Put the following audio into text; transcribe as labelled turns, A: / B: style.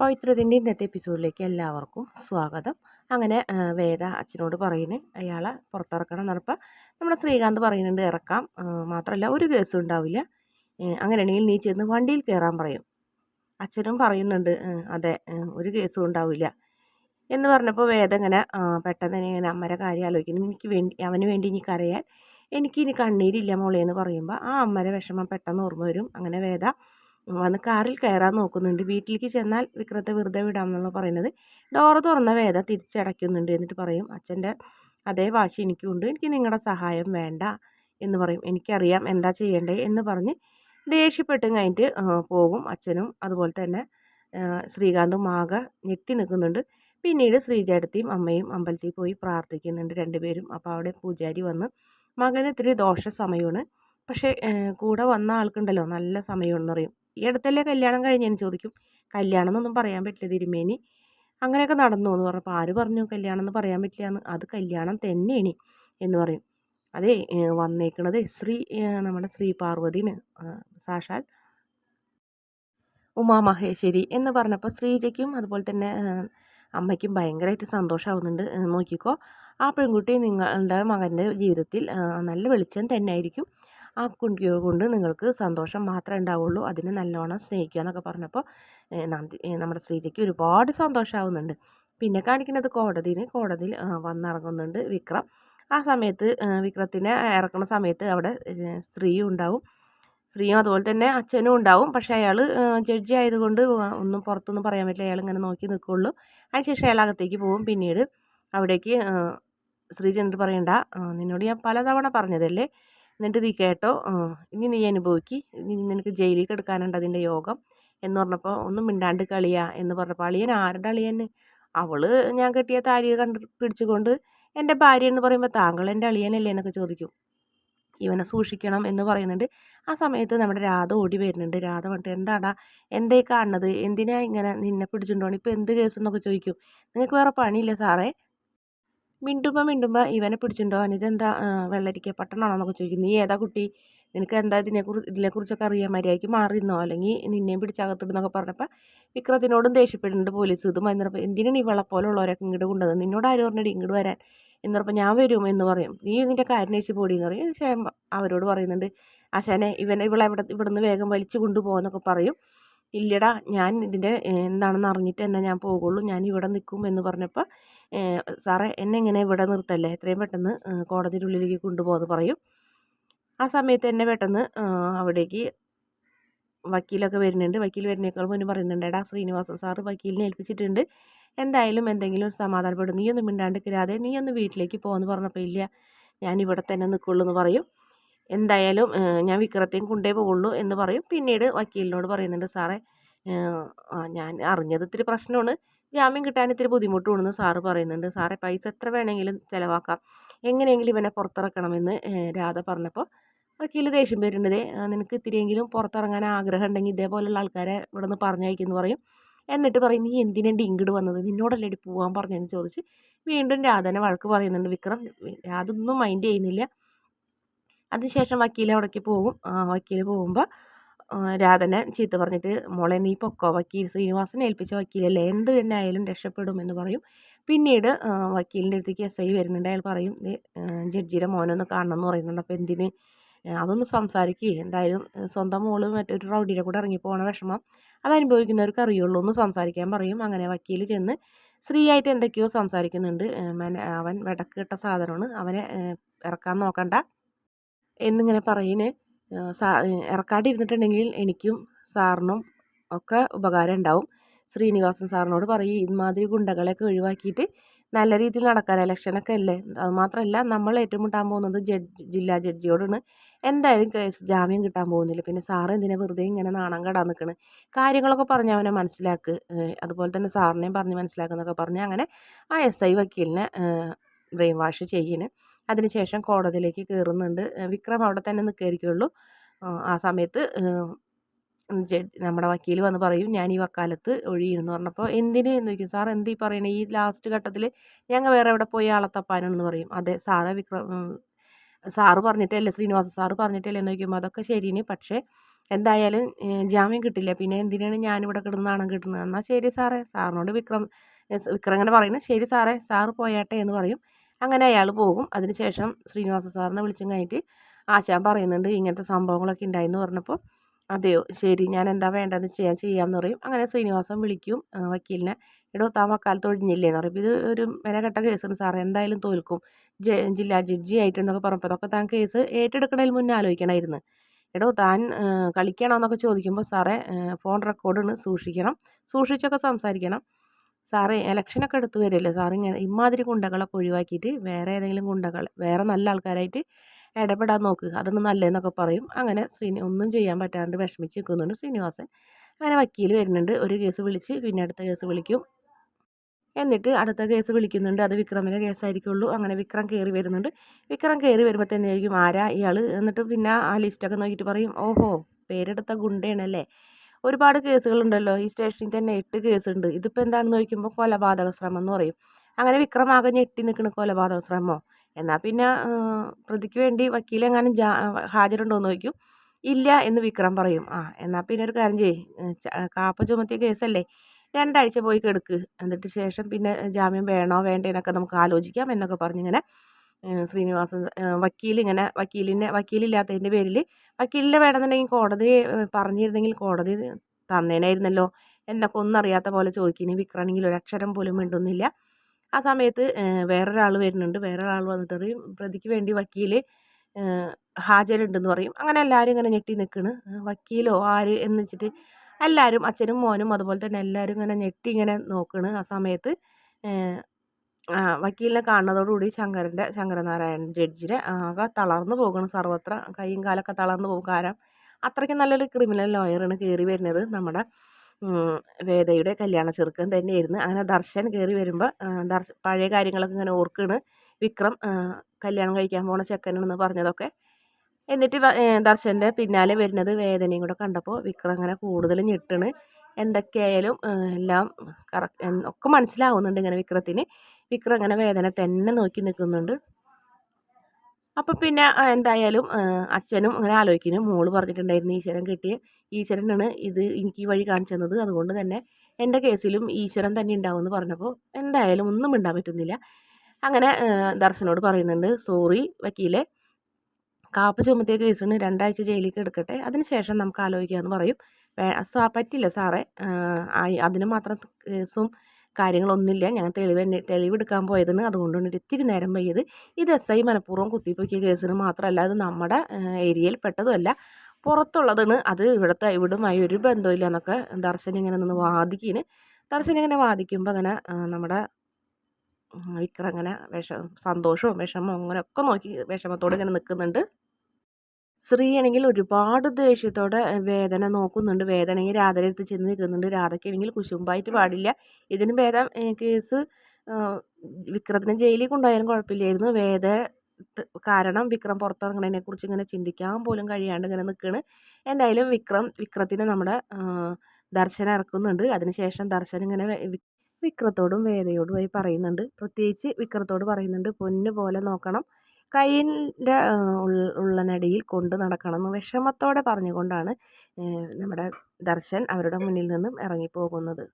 A: പവിത്രത്തിന്റെ ഇന്നത്തെ എപ്പിസോഡിലേക്ക് എല്ലാവർക്കും സ്വാഗതം. അങ്ങനെ വേദ അച്ഛനോട് പറയുന്നു അയാളെ പുറത്തിറക്കണം എന്നപ്പോൾ നമ്മുടെ ശ്രീകാന്ത് പറയുന്നുണ്ട് ഇറക്കാം. മാത്രമല്ല ഒരു കേസും ഉണ്ടാവില്ല. അങ്ങനെയാണെങ്കിൽ നീ ചെന്ന് വണ്ടിയിൽ കയറാൻ പറയും. അച്ഛനും പറയുന്നുണ്ട് അതെ ഒരു കേസും ഉണ്ടാവില്ല. എന്ന് പറഞ്ഞപ്പോൾ വേദ ഇങ്ങനെ പെട്ടെന്ന് തന്നെ ഇങ്ങനെ അമ്മരെ കാര്യം ആലോചിക്കുന്നു. എനിക്ക് വേണ്ടി അവന് വേണ്ടി ഇനി കരയാൻ എനിക്ക് ഇനി കണ്ണീരില്ല മോളെ എന്ന് പറയുമ്പോൾ ആ അമ്മരെ വിഷമം പെട്ടെന്ന് ഓർമ്മ വരും. അങ്ങനെ വേദ വന്ന് കാറിൽ കയറാൻ നോക്കുന്നുണ്ട്. വീട്ടിലേക്ക് ചെന്നാൽ വിക്രത്തെ വെറുതെ വിടാമെന്നുള്ള പറയുന്നത്. ഡോറ് തുറന്ന വേദ തിരിച്ചടയ്ക്കുന്നുണ്ട് എന്നിട്ട് പറയും അച്ഛന്റെ അതേ വാശി എനിക്കുണ്ട്. എനിക്ക് നിങ്ങളുടെ സഹായം വേണ്ട എന്ന് പറയും. എനിക്കറിയാം എന്താ ചെയ്യേണ്ടേ എന്ന് പറഞ്ഞ് ദേഷ്യപ്പെട്ടും കഴിഞ്ഞിട്ട് പോകും അച്ഛനും അതുപോലെ തന്നെ ശ്രീകാന്തും ആകെ ഞെട്ടി നിൽക്കുന്നുണ്ട്. പിന്നീട് ശ്രീജേടത്തിയും അമ്മയും അമ്പലത്തിൽ പോയി പ്രാർത്ഥിക്കുന്നുണ്ട് രണ്ടുപേരും. അപ്പോൾ അവിടെ പൂജാരി വന്ന് മകന് ഇത്തിരി ദോഷ സമയമാണ് പക്ഷേ കൂടെ വന്ന ആൾക്കുണ്ടല്ലോ നല്ല സമയമാണെന്ന് പറയും ഈ അടുത്തല്ലേ കല്യാണം കഴിഞ്ഞെന്ന് ചോദിക്കും. കല്യാണം എന്നൊന്നും പറയാൻ പറ്റില്ല തിരുമേനി. അങ്ങനെയൊക്കെ നടന്നു എന്ന് പറഞ്ഞപ്പോൾ ആര് പറഞ്ഞു കല്യാണം എന്ന് പറയാൻ പറ്റില്ല എന്ന് അത് കല്യാണം തന്നെയാണ് എന്ന് പറയും. അതെ വന്നേക്കണത് ശ്രീ നമ്മുടെ ശ്രീ പാർവതിന് സാക്ഷാൽ ഉമാമഹേശ്വരി എന്ന് പറഞ്ഞപ്പോൾ ശ്രീജയ്ക്കും അതുപോലെ തന്നെ അമ്മയ്ക്കും ഭയങ്കരമായിട്ട് സന്തോഷമാവുന്നുണ്ട് നോക്കിക്കോ. ആ പെൺകുട്ടി നിങ്ങളുടെ മകന്റെ ജീവിതത്തിൽ നല്ല വെളിച്ചം തന്നെ ആയിരിക്കും ആ കുട്ടിയെ കൊണ്ട് നിങ്ങൾക്ക് സന്തോഷം മാത്രമേ ഉണ്ടാവുള്ളൂ. അതിനെ നല്ലോണം സ്നേഹിക്കുക എന്നൊക്കെ പറഞ്ഞപ്പോൾ നന്ദി നമ്മുടെ ശ്രീജയ്ക്ക് ഒരുപാട് സന്തോഷമാവുന്നുണ്ട് പിന്നെ കാണിക്കുന്നത് കോടതിയിൽ കോടതിയിൽ വന്നിറങ്ങുന്നുണ്ട് വിക്രം. ആ സമയത്ത് വിക്രത്തിനെ ഇറക്കുന്ന സമയത്ത് അവിടെ സ്ത്രീയും ഉണ്ടാവും. സ്ത്രീയും അതുപോലെ തന്നെ അച്ഛനും ഉണ്ടാവും. പക്ഷേ അയാൾ ജഡ്ജി ആയതുകൊണ്ട് ഒന്നും പുറത്തൊന്നും പറയാൻ പറ്റില്ല. അയാൾ ഇങ്ങനെ നോക്കി നിൽക്കുള്ളൂ. അതിനുശേഷം അയാൾ അകത്തേക്ക് പോകും. പിന്നീട് അവിടേക്ക് ശ്രീ ചെന്നിട്ട് പറയണ്ട നിന്നോട് ഞാൻ പലതവണ പറഞ്ഞതല്ലേ? എന്നിട്ട് നീ കേട്ടോ ഇനി നീ അനുഭവിക്കി. ഇനി നിനക്ക് ജയിലിൽ കിടക്കാനുണ്ട് അതിന്റെ യോഗം എന്ന് പറഞ്ഞപ്പോൾ ഒന്നും മിണ്ടാണ്ട് കളിയാ എന്ന് പറഞ്ഞപ്പോൾ അളിയൻ ആരുടെ അളിയൻ അവൾ ഞാൻ കെട്ടിയ താലി കണ്ട് പിടിച്ചുകൊണ്ട് എന്റെ ഭാര്യ എന്ന് പറയുമ്പോൾ താങ്കൾ എന്റെ അളിയനല്ലേ? എന്നൊക്കെ ചോദിക്കും. ഇവനെ സൂക്ഷിക്കണം എന്ന് പറയുന്നുണ്ട്. ആ സമയത്ത് നമ്മുടെ രാധ ഓടി വരുന്നുണ്ട്. രാധ പറഞ്ഞിട്ട് എന്താടാ എന്തേ കാണുന്നത്? എന്തിനാ ഇങ്ങനെ നിന്നെ പിടിച്ചിട്ടുണ്ടോ ഇപ്പോൾ എന്ത് കേസ്? എന്നൊക്കെ ചോദിക്കും. നിങ്ങൾക്ക് വേറെ പണിയില്ല സാറേ? മിണ്ടുമ്പോൾ മിണ്ടുമ്പോൾ ഇവനെ പിടിച്ചിട്ടുണ്ടോ? ഇതെന്താ വെള്ളരിക്ക പട്ടണമാണോ എന്നൊക്കെ ചോദിക്കും. നീ ഏതാ കുട്ടി? നിനക്ക് എന്താ ഇതിനെക്കുറിച്ച് ഇതിനെക്കുറിച്ചൊക്കെ അറിയാൻ മര്യാദയ്ക്ക് മാറിയിരുന്നോ? അല്ലെങ്കിൽ നിന്നെയും പിടിച്ചകത്തിടുന്നൊക്കെ പറഞ്ഞപ്പോൾ വിക്രത്തിനോടും ദേഷ്യപ്പെടുന്നുണ്ട് പോലീസ്. ഇതും എന്നിട്ട് എന്തിനാണ് ഈ വെള്ളപ്പോലുള്ളവരൊക്കെ ഇങ്ങോട്ട് കൊണ്ടത് നിന്നോട് ആരും പറഞ്ഞിട്ട് ഇങ്ങോട്ട് വരാൻ എന്ന് പറഞ്ഞപ്പോൾ ഞാൻ വരും എന്ന് പറയും. നീ നിന്റെ കാര്യം പോടി എന്ന് പറയും. പക്ഷേ അവരോട് പറയുന്നുണ്ട് ആശാനെ ഇവനെ ഇവിടെ ഇവിടെ ഇവിടുന്ന് വേഗം വലിച്ചു കൊണ്ടുപോകാന്നൊക്കെ പറയും. ഇല്ലടാ ഞാൻ ഇതിന്റെ എന്താണെന്ന് അറിഞ്ഞിട്ട് തന്നെ ഞാൻ പോകുള്ളൂ ഞാൻ ഇവിടെ നിൽക്കും എന്ന് പറഞ്ഞപ്പോൾ സാറേ എന്നെ ഇങ്ങനെ ഇവിടെ നിർത്തല്ലേ? എത്രയും പെട്ടെന്ന് കോടതിയുടെ ഉള്ളിലേക്ക് കൊണ്ടുപോകാമെന്ന് പറയും. ആ സമയത്ത് എന്നെ പെട്ടെന്ന് അവിടേക്ക് വക്കീലൊക്കെ വരുന്നുണ്ട്. വക്കീൽ വരുന്നേക്കാൾ മുന്നേ പറയുന്നുണ്ട് എടാ ശ്രീനിവാസൻ സാറ് വക്കീലിനെ ഏൽപ്പിച്ചിട്ടുണ്ട്. എന്തായാലും എന്തെങ്കിലും സമാധാനപ്പെടും. നീ ഒന്നും മിണ്ടാണ്ട് കിരാതെ നീ ഒന്ന് വീട്ടിലേക്ക് പോകുമെന്ന് പറഞ്ഞപ്പോൾ ഇല്ല ഞാൻ ഇവിടെ തന്നെ നിൽക്കുള്ളൂ എന്ന് പറയും. എന്തായാലും ഞാൻ വിക്രത്തെയും കൊണ്ടേ പോകുള്ളൂ എന്ന് പറയും. പിന്നീട് വക്കീലിനോട് പറയുന്നുണ്ട് സാറേ ഞാൻ അറിഞ്ഞത് ഇത്തിരി പ്രശ്നമാണ്. ജാമ്യം കിട്ടാൻ ഇത്തിരി ബുദ്ധിമുട്ടുണ്ടെന്ന് സാറ് പറയുന്നുണ്ട്. സാറെ പൈസ എത്ര വേണമെങ്കിലും ചിലവാക്കാം. എങ്ങനെയെങ്കിലും ഇവനെ പുറത്തിറക്കണമെന്ന് രാധ പറഞ്ഞപ്പോൾ വക്കീൽ ദേഷ്യം വരുന്നത് നിനക്ക് ഇത്തിരിയെങ്കിലും പുറത്തിറങ്ങാൻ ആഗ്രഹം ഉണ്ടെങ്കിൽ ഇതേപോലെയുള്ള ആൾക്കാരെ ഇവിടെ നിന്ന് പറഞ്ഞയക്കുമെന്ന് പറയും. എന്നിട്ട് പറയും നീ എന്തിനാണ് ഇങ്ങോട്ട് വന്നത്? നിന്നോടല്ലേ പോകാൻ പറഞ്ഞതെന്ന് ചോദിച്ച് വീണ്ടും രാധനെ വഴക്ക് പറയുന്നുണ്ട്. വിക്രം രാധ ഒന്നും മൈൻഡ് ചെയ്യുന്നില്ല. അതിനുശേഷം വക്കീൽ അവിടേക്ക് പോകും. വക്കീൽ പോകുമ്പോൾ രാധനെ ചീത്ത പറഞ്ഞിട്ട് മോളെ നീ പൊക്കോ? വക്കീൽ ശ്രീനിവാസനെ ഏൽപ്പിച്ച വക്കീലല്ലേ? എന്ത് തന്നെ ആയാലും രക്ഷപ്പെടും എന്ന് പറയും. പിന്നീട് വക്കീലിന്റെ അടുത്തേക്ക് എസ് ഐ വരുന്നുണ്ട്. അയാൾ പറയും ജഡ്ജിയുടെ മോനൊന്ന് കാണണം എന്ന് പറയുന്നുണ്ട്. അപ്പോൾ എന്തിന്? അതൊന്ന് സംസാരിക്കുകയും എന്തായാലും സ്വന്തം മോൾ മറ്റൊരു റൗഡിയുടെ കൂടെ ഇറങ്ങി പോകണ വിഷമം അത് അനുഭവിക്കുന്നവർക്ക് അറിയുള്ളൂ. ഒന്ന് സംസാരിക്കാൻ പറയും. അങ്ങനെ വക്കീൽ ചെന്ന് സ്ത്രീ ആയിട്ട് എന്തൊക്കെയോ സംസാരിക്കുന്നുണ്ട്. അവൻ വിടക്ക് കിട്ട സാധനമാണ്. അവനെ ഇറക്കാൻ നോക്കണ്ട എന്നിങ്ങനെ പറയുന്നേ സാ ഇറക്കാണ്ടിരുന്നിട്ടുണ്ടെങ്കിൽ എനിക്കും സാറിനും ഒക്കെ ഉപകാരം ഉണ്ടാവും. ശ്രീനിവാസൻ സാറിനോട് പറയും ഇമാതിരി ഗുണ്ടകളെയൊക്കെ ഒഴിവാക്കിയിട്ട് നല്ല രീതിയിൽ നടക്കാൻ ഇലക്ഷനൊക്കെ അല്ലേ? അതുമാത്രമല്ല നമ്മൾ ഏറ്റുമുട്ടാൻ പോകുന്നത് ജഡ്ജ് ജില്ലാ ജഡ്ജിയോടാണ്. എന്തായാലും കേസ് ജാമ്യം കിട്ടാൻ പോകുന്നില്ല. പിന്നെ സാറ് എന്തിനാ വെറുതെ ഇങ്ങനെ നാണം കെടാൻ നിൽക്കണ് കാര്യങ്ങളൊക്കെ പറഞ്ഞ് അവനെ മനസ്സിലാക്ക്. അതുപോലെ തന്നെ സാറിനെയും പറഞ്ഞ് മനസ്സിലാക്കുന്നൊക്കെ പറഞ്ഞ് അങ്ങനെ ആ എസ് ഐ വക്കീലിനെ ബ്രെയിൻ വാഷ് ചെയ്യുന്നു അതിനുശേഷം കോടതിയിലേക്ക് കയറുന്നുണ്ട് വിക്രം അവിടെ തന്നെ നിൽക്കുകയായിരിക്കുള്ളൂ. ആ സമയത്ത് നമ്മുടെ വക്കീൽ വന്ന് പറയും ഞാൻ ഈ വക്കാലത്ത് ഒഴിയുന്നു പറഞ്ഞപ്പോൾ എന്തിന്? എന്ന് ചോദിക്കും. സാർ എന്ത് ഈ പറയണേ? ഈ ലാസ്റ്റ് ഘട്ടത്തിൽ ഞങ്ങൾ വേറെ എവിടെ പോയി ആളെ തപ്പാനാണെന്ന് പറയും. അതെ സാറേ വിക്രം സാറ് പറഞ്ഞിട്ടല്ലേ ശ്രീനിവാസ സാറ് പറഞ്ഞിട്ടല്ലേ എന്ന് ചോദിക്കുമ്പോൾ അതൊക്കെ ശരിയാണ് പക്ഷേ എന്തായാലും ജാമ്യം കിട്ടില്ല. പിന്നെ എന്തിനാണ് ഞാനിവിടെ കിടന്ന് കിട്ടുന്നത്? എന്നാൽ ശരി സാറേ. സാറിനോട് വിക്രം വിക്രം ഇങ്ങനെ പറയുന്നത് ശരി സാറേ സാറ് പോയാട്ടെ എന്ന് പറയും. അങ്ങനെ അയാൾ പോകും. അതിനുശേഷം ശ്രീനിവാസ സാറിനെ വിളിച്ചും കഴിഞ്ഞിട്ട് ആശാൻ പറയുന്നുണ്ട് ഇങ്ങനത്തെ സംഭവങ്ങളൊക്കെ ഉണ്ടായെന്ന് പറഞ്ഞപ്പോൾ അതെയോ ശരി ഞാൻ എന്താ വേണ്ടതെന്ന് ചെയ്യാൻ ചെയ്യാമെന്ന് പറയും. അങ്ങനെ ശ്രീനിവാസൻ വിളിക്കും വക്കീലിനെ എടോ താൻ വക്കാലത്ത് ഒഴിഞ്ഞില്ലേന്ന് പറയും. ഇത് ഒരു മെനക്കെട്ട കേസാണ് സാർ എന്തായാലും തോൽക്കും. ജില്ലാ ജഡ്ജി ആയിട്ടുണ്ടെന്നൊക്കെ പറഞ്ഞപ്പോൾ അതൊക്കെ താൻ കേസ് ഏറ്റെടുക്കണതിൽ മുന്നേ ആലോചിക്കണമായിരുന്നു എടോ താൻ കളിക്കണമെന്നൊക്കെ ചോദിക്കുമ്പോൾ സാറേ ഫോൺ റെക്കോർഡിന് സൂക്ഷിക്കണം. സൂക്ഷിച്ചൊക്കെ സംസാരിക്കണം. സാറേ ഇലക്ഷനൊക്കെ എടുത്തു വരില്ലേ? സാർ ഇങ്ങനെ ഇമാതിരി ഗുണ്ടകളൊക്കെ ഒഴിവാക്കിയിട്ട് വേറെ ഏതെങ്കിലും ഗുണ്ടകൾ വേറെ നല്ല ആൾക്കാരായിട്ട് ഇടപെടാൻ നോക്കുക അതൊന്നും നല്ലതെന്നൊക്കെ പറയും. അങ്ങനെ ശ്രീനി ഒന്നും ചെയ്യാൻ പറ്റാണ്ട് വിഷമിച്ച് നിൽക്കുന്നുണ്ട് ശ്രീനിവാസൻ അങ്ങനെ വക്കീൽ വരുന്നുണ്ട്. ഒരു കേസ് വിളിച്ച് പിന്നെ അടുത്ത കേസ് വിളിക്കും. എന്നിട്ട് അടുത്ത കേസ് വിളിക്കുന്നുണ്ട്. അത് വിക്രമിന്റെ കേസായിരിക്കുള്ളൂ. അങ്ങനെ വിക്രം കയറി വരുന്നുണ്ട്. വിക്രം കയറി വരുമ്പോൾ തന്നെയായിരിക്കും ആരാ ഇയാൾ എന്നിട്ട് പിന്നെ ആ ലിസ്റ്റൊക്കെ നോക്കിയിട്ട് പറയും ഓഹോ പേരെടുത്ത ഗുണ്ടയാണല്ലേ? ഒരുപാട് കേസുകളുണ്ടല്ലോ. ഈ സ്റ്റേഷനിൽ തന്നെ എട്ട് കേസുണ്ട്. ഇതിപ്പോൾ എന്താണെന്ന് ചോദിക്കുമ്പോൾ കൊലപാതക ശ്രമം എന്ന് പറയും. അങ്ങനെ വിക്രം ആകെ ഞെട്ടി നിൽക്കുന്ന കൊലപാതക ശ്രമമോ എന്നാൽ പിന്നെ പ്രതിക്ക് വേണ്ടി വക്കീലെങ്ങാനും ജാ ഹാജരുണ്ടോ എന്ന് ചോദിക്കും. ഇല്ല എന്ന് വിക്രം പറയും. ആ എന്നാൽ പിന്നെ ഒരു കാര്യം ചെയ്യ്. കാപ്പ ചുമത്തിയ കേസല്ലേ? രണ്ടാഴ്ച പോയി കെടുക്ക്. എന്നിട്ട് ശേഷം പിന്നെ ജാമ്യം വേണോ വേണ്ടേന്നൊക്കെ നമുക്ക് ആലോചിക്കാം എന്നൊക്കെ പറഞ്ഞിങ്ങനെ ശ്രീനിവാസൻ വക്കീൽ ഇങ്ങനെ വക്കീലിനെ വക്കീലില്ലാത്തതിന്റെ പേരിൽ വക്കീലിനെ വേണമെന്നുണ്ടെങ്കിൽ കോടതി പറഞ്ഞിരുന്നെങ്കിൽ കോടതി തന്നേനായിരുന്നല്ലോ എന്നൊക്കെ ഒന്നും അറിയാത്ത പോലെ ചോദിക്കുന്നു വിക്രാണെങ്കിൽ അക്ഷരം പോലും മിണ്ടുന്നില്ല. ആ സമയത്ത് വേറൊരാൾ വരുന്നുണ്ട്. വേറൊരാൾ വന്നിട്ട് പറയും പ്രതിക്ക് വേണ്ടി വക്കീൽ ഹാജരുണ്ടെന്ന് പറയും. അങ്ങനെ എല്ലാവരും ഇങ്ങനെ ഞെട്ടി നിൽക്കണ്. വക്കീലോ ആര് എന്ന് വെച്ചിട്ട് എല്ലാവരും അച്ഛനും മോനും അതുപോലെ തന്നെ എല്ലാവരും ഇങ്ങനെ ഞെട്ടി ഇങ്ങനെ നോക്കണ് ആ സമയത്ത്. വക്കീലിനെ കാണുന്നതോടുകൂടി ശങ്കരന്റെ ശങ്കരനാരായണൻ ജഡ്ജിനെ ആകെ തളർന്നു പോകണം സർവത്ര കൈയും കാലൊക്കെ തളർന്നു പോകും. കാരണം അത്രയ്ക്ക് നല്ലൊരു ക്രിമിനൽ ലോയറാണ് കയറി വരുന്നത്. നമ്മുടെ വേദയുടെ കല്യാണ ചെറുക്കൻ തന്നെയായിരുന്നു. അങ്ങനെ ദർശൻ കയറി വരുമ്പോൾ ദർശ പഴയ കാര്യങ്ങളൊക്കെ ഇങ്ങനെ ഓർക്കുകയാണ് വിക്രം കല്യാണം കഴിക്കാൻ പോണ ചെക്കനാണെന്ന് പറഞ്ഞതൊക്കെ. എന്നിട്ട് ദർശന്റെ പിന്നാലെ വരുന്നത് വേദനയും കൂടെ കണ്ടപ്പോൾ വിക്രം അങ്ങനെ കൂടുതൽ ഞെട്ടണ്. എന്തൊക്കെയായാലും എല്ലാം കറക്റ്റ് ഒക്കെ മനസ്സിലാവുന്നുണ്ട് ഇങ്ങനെ വിക്രത്തിന്. വിക്രം അങ്ങനെ വേദന തന്നെ നോക്കി നിൽക്കുന്നുണ്ട്. അപ്പം പിന്നെ എന്തായാലും അച്ഛനും അങ്ങനെ ആലോചിക്കുന്നു. മോൾ പറഞ്ഞിട്ടുണ്ടായിരുന്നു ഈശ്വരൻ കിട്ടിയ ഈശ്വരനാണ് ഇത് എനിക്ക് ഈ വഴി കാണിച്ചു തന്നത്. അതുകൊണ്ട് തന്നെ എന്റെ കേസിലും ഈശ്വരൻ തന്നെ ഉണ്ടാവുമെന്ന് പറഞ്ഞപ്പോൾ എന്തായാലും ഒന്നും ഇണ്ടാൻ പറ്റുന്നില്ല. അങ്ങനെ ദർശനോട് പറയുന്നുണ്ട് സോറി വക്കീലെ കാപ്പ് ചുമത്തിയ കേസിന് രണ്ടാഴ്ച ജയിലിലേക്ക് എടുക്കട്ടെ അതിനുശേഷം നമുക്ക് ആലോചിക്കാമെന്ന് പറയും. പറ്റില്ല സാറേ. അതിന് മാത്രം കേസും കാര്യങ്ങളൊന്നുമില്ല. ഞങ്ങൾ തെളിവ് തെളിവെടുക്കാൻ പോയതെന്ന് അതുകൊണ്ടാണ് ഇത്തിരി നേരം വൈകിയത്. ഇത് എസ് ഐ മനഃപൂർവം കുത്തിപ്പൊക്കിയ കേസിന് മാത്രമല്ല അത് നമ്മുടെ ഏരിയയിൽ പെട്ടതുമല്ല. പുറത്തുള്ളതെന്ന് അത് ഇവിടുത്തെ ഇവിടുമായി ഒരു ബന്ധമില്ല എന്നൊക്കെ ദർശനം ഇങ്ങനെ നിന്ന് വാദിക്കിന് ദർശനം ഇങ്ങനെ വാദിക്കുമ്പോൾ അങ്ങനെ നമ്മുടെ വിക്രം അങ്ങനെ വിഷ സന്തോഷവും വിഷമവും അങ്ങനെയൊക്കെ നോക്കി വിഷമത്തോടെ ഇങ്ങനെ നിൽക്കുന്നുണ്ട്. ശ്രീയാണെങ്കിൽ ഒരുപാട് ദേഷ്യത്തോടെ വേദന നോക്കുന്നുണ്ട്. വേദനയെങ്കിൽ രാധയുടെ ചെന്ന് നിൽക്കുന്നുണ്ട്. രാധയ്ക്കാണെങ്കിൽ കുശുമ്പായിട്ട് പാടില്ല. ഇതിന് ഭേദം കേസ് വിക്രത്തിനെ ജയിലിൽ കൊണ്ടുപോയാലും കുഴപ്പമില്ലായിരുന്നു. വേദ കാരണം വിക്രം പുറത്തിറങ്ങണതിനെ കുറിച്ച് ഇങ്ങനെ ചിന്തിക്കാൻ പോലും കഴിയാണ്ട് ഇങ്ങനെ നിൽക്കുകയാണ് എന്തായാലും വിക്രം വിക്രത്തിനെ നമ്മുടെ ദർശനം ഇറക്കുന്നുണ്ട്. അതിനുശേഷം ദർശനം ഇങ്ങനെ വിക്രത്തോടും വേദയോടുമായി പറയുന്നുണ്ട്. പ്രത്യേകിച്ച് വിക്രത്തോട് പറയുന്നുണ്ട് പൊന്നു പോലെ നോക്കണം. കയ്യിന്റെ ഉള്ളനടിയിൽ കൊണ്ട് നടക്കണമെന്ന് വിഷമത്തോടെ പറഞ്ഞുകൊണ്ടാണ് നമ്മുടെ ദർശൻ അവരുടെ മുന്നിൽ നിന്നും ഇറങ്ങിപ്പോകുന്നത്.